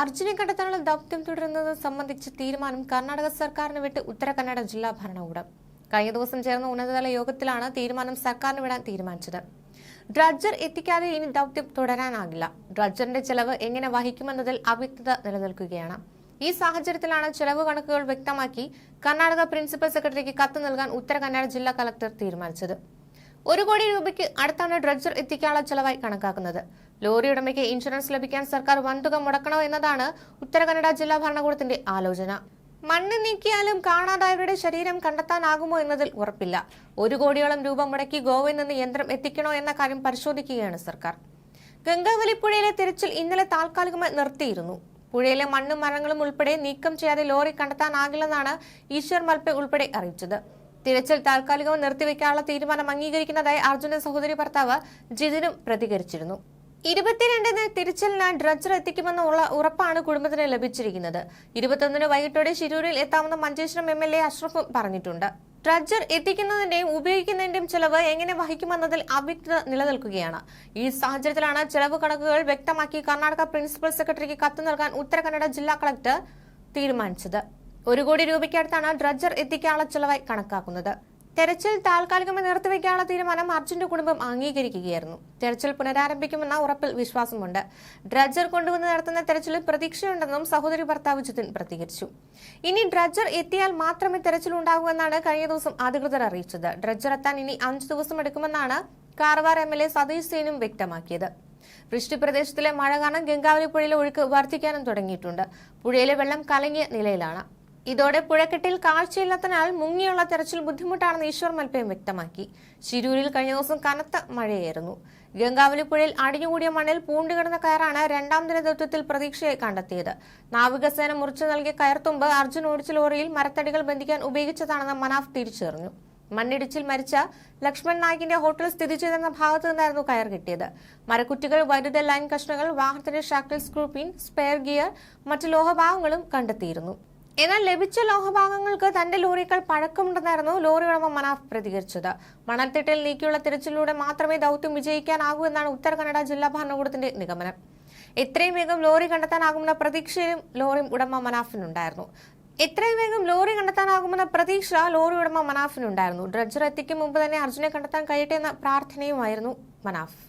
അർജുനെ കണ്ടെത്താനുള്ള ദൗത്യം തുടരുന്നത് സംബന്ധിച്ച് തീരുമാനം കർണാടക സർക്കാരിന് വിട്ട് ഉത്തര കന്നഡ ജില്ലാ ഭരണകൂടം. കഴിഞ്ഞ ദിവസം ചേർന്ന ഉന്നതതല യോഗത്തിലാണ് തീരുമാനം സർക്കാരിന് വിടാൻ തീരുമാനിച്ചത്. ഡ്രഡ്ജർ എത്തിക്കാതെ ഇനി ദൗത്യം തുടരാനാകില്ല. ഡ്രഡ്ജറിന്റെ ചെലവ് എങ്ങനെ വഹിക്കുമെന്നതിൽ അവ്യക്തത നിലനിൽക്കുകയാണ്. ഈ സാഹചര്യത്തിലാണ് ചെലവ് കണക്കുകൾ വ്യക്തമാക്കി കർണാടക പ്രിൻസിപ്പൽ സെക്രട്ടറിക്ക് കത്ത് നൽകാൻ ഉത്തര കന്നഡ ജില്ലാ കളക്ടർ തീരുമാനിച്ചത്. ഒരു കോടി രൂപയ്ക്ക് അടുത്താണ് ഡ്രഡ്ജർ എത്തിക്കാനുള്ള ചെലവായി കണക്കാക്കുന്നത്. ലോറി ഉടമയ്ക്ക് ഇൻഷുറൻസ് ലഭിക്കാൻ സർക്കാർ വൻതുക മുടക്കണോ എന്നതാണ് ഉത്തര കന്നഡ ജില്ലാ ഭരണകൂടത്തിന്റെ ആലോചന. മണ്ണ് നീക്കിയാലും കാണാതായവരുടെ ശരീരം കണ്ടെത്താനാകുമോ എന്നതിൽ ഉറപ്പില്ല. ഒരു കോടിയോളം രൂപ മുടക്കി ഗോവയിൽ നിന്ന് യന്ത്രം എത്തിക്കണോ എന്ന കാര്യം പരിശോധിക്കുകയാണ് സർക്കാർ. ഗംഗാവലി പുഴയിലെ തിരച്ചിൽ ഇന്നലെ താൽക്കാലികമായി നിർത്തിയിരുന്നു. പുഴയിലെ മണ്ണും മരങ്ങളും ഉൾപ്പെടെ നീക്കം ചെയ്യാതെ ലോറി കണ്ടെത്താനാകില്ലെന്നാണ് ഈശ്വർ മൽപ്പെ ഉൾപ്പെടെ അറിയിച്ചത്. തിരച്ചിൽ താൽക്കാലികവും നിർത്തിവെക്കാനുള്ള തീരുമാനം അംഗീകരിക്കുന്നതായി അർജുന്റെ സഹോദരി ഭർത്താവ് ജിതിനും പ്രതികരിച്ചിരുന്നു. ഇരുപത്തിരണ്ടിന് തിരച്ചിലിന് ഡ്രഡ്ജർ എത്തിക്കുമെന്നുള്ള ഉറപ്പാണ് കുടുംബത്തിന് ലഭിച്ചിരിക്കുന്നത്. ഇരുപത്തൊന്നിന് വൈകിട്ടോടെ ശിരൂരിൽ എത്താമെന്ന് മഞ്ചേശ്വരം എം എൽ എ അഷ്റഫും പറഞ്ഞിട്ടുണ്ട്. ഡ്രഡ്ജർ എത്തിക്കുന്നതിന്റെയും ഉപയോഗിക്കുന്നതിന്റെയും ചെലവ് എങ്ങനെ വഹിക്കുമെന്നതിൽ അവ്യക്തത നിലനിൽക്കുകയാണ്. ഈ സാഹചര്യത്തിലാണ് ചെലവ് കണക്കുകൾ വ്യക്തമാക്കി കർണാടക പ്രിൻസിപ്പൽ സെക്രട്ടറിക്ക് കത്ത് നൽകാൻ ഉത്തര കന്നഡ ജില്ലാ കളക്ടർ തീരുമാനിച്ചത്. ഒരു കോടി രൂപയ്ക്കടുത്താണ് ഡ്രഡ്ജർ എത്തിക്കാനുള്ള ചെലവായി കണക്കാക്കുന്നത്. തെരച്ചിൽ താൽക്കാലികമായി നിർത്തിവെക്കാനുള്ള തീരുമാനം അർജുന്റെ കുടുംബം അംഗീകരിക്കുകയായിരുന്നു. തെരച്ചിൽ പുനരാരംഭിക്കുമെന്ന ഉറപ്പിൽ വിശ്വാസമുണ്ട്. ഡ്രഡ്ജർ കൊണ്ടുവന്ന് നടത്തുന്ന തെരച്ചിലിൽ പ്രതീക്ഷയുണ്ടെന്നും സഹോദരി ഭർത്താവ് ജിതിൻ പ്രതികരിച്ചു. ഇനി ഡ്രഡ്ജർ എത്തിയാൽ മാത്രമേ തെരച്ചിൽ ഉണ്ടാകൂ എന്നാണ് കഴിഞ്ഞ ദിവസം അധികൃതർ അറിയിച്ചത്. ഡ്രഡ്ജർ എത്താൻ ഇനി അഞ്ചു ദിവസം എടുക്കുമെന്നാണ് Karwar M L A Satish സേനും വ്യക്തമാക്കിയത്. വൃഷ്ടി പ്രദേശത്തിലെ മഴ കാരണം ഗംഗാവലി പുഴയിലെ ഒഴുക്ക് വർദ്ധിക്കാനും തുടങ്ങിയിട്ടുണ്ട്. പുഴയിലെ വെള്ളം കലങ്ങിയ നിലയിലാണ്. ഇതോടെ പുഴക്കെട്ടിൽ കാഴ്ചയില്ലാത്തതിനാൽ മുങ്ങിയുള്ള തെരച്ചിൽ ബുദ്ധിമുട്ടാണെന്ന് ഈശ്വർ മൽപ്പയും വ്യക്തമാക്കി. ശിരൂരിൽ കഴിഞ്ഞ ദിവസം കനത്ത മഴയായിരുന്നു. ഗംഗാവലി പുഴയിൽ അടിഞ്ഞുകൂടിയ മണ്ണിൽ പൂണ്ടുകിടന്ന കയറാണ് രണ്ടാം ദിന ദൗത്യത്തിൽ പ്രതീക്ഷയെ കണ്ടെത്തിയത്. നാവികസേന മുറിച്ചു നൽകിയ കയർത്തുമ്പ് അർജുൻ ഓടിച്ച ലോറിയിൽ മരത്തടികൾ ബന്ധിക്കാൻ ഉപയോഗിച്ചതാണെന്ന് മനാഫ് തിരിച്ചറിഞ്ഞു. മണ്ണിടിച്ചിൽ മരിച്ച ലക്ഷ്മൺ നായിക്കിന്റെ ഹോട്ടൽ സ്ഥിതി ചെയ്തിരുന്ന ഭാഗത്തു നിന്നായിരുന്നു കയർ കിട്ടിയത്. മരക്കുറ്റികൾ വൈദ്യുത ലൈൻ കഷ്ണങ്ങൾ വാഹനത്തിന്റെ ഷാക്കിൾ സ്ക്രൂപ്പിൻ സ്പെയർ ഗിയർ മറ്റ് ലോഹഭാഗങ്ങളും കണ്ടെത്തിയിരുന്നു. എന്നാൽ ലഭിച്ച ലോഹഭാഗങ്ങൾക്ക് തന്റെ ലോറികൾ പഴക്കമുണ്ടെന്നായിരുന്നു ലോറി ഉടമ മനാഫ് പ്രതികരിച്ചത്. മണൽത്തിട്ടിൽ നീക്കിയുള്ള തിരച്ചിലൂടെ മാത്രമേ ദൗത്യം വിജയിക്കാനാകൂ എന്നാണ് ഉത്തര കന്നഡ ജില്ലാ ഭരണകൂടത്തിന്റെ നിഗമനം. എത്രയും വേഗം ലോറി കണ്ടെത്താനാകുമെന്ന പ്രതീക്ഷയിലും ലോറി ഉടമ മനാഫിനുണ്ടായിരുന്നു. എത്രയും വേഗം ലോറി കണ്ടെത്താനാകുമെന്ന പ്രതീക്ഷ ലോറി ഉടമ മനാഫിനുണ്ടായിരുന്നു. ഡ്രഡ്ജർ എത്തിക്കും മുമ്പ് തന്നെ അർജുനെ കണ്ടെത്താൻ കഴിയട്ടെ എന്ന പ്രാർത്ഥനയുമായിരുന്നു മനാഫ്.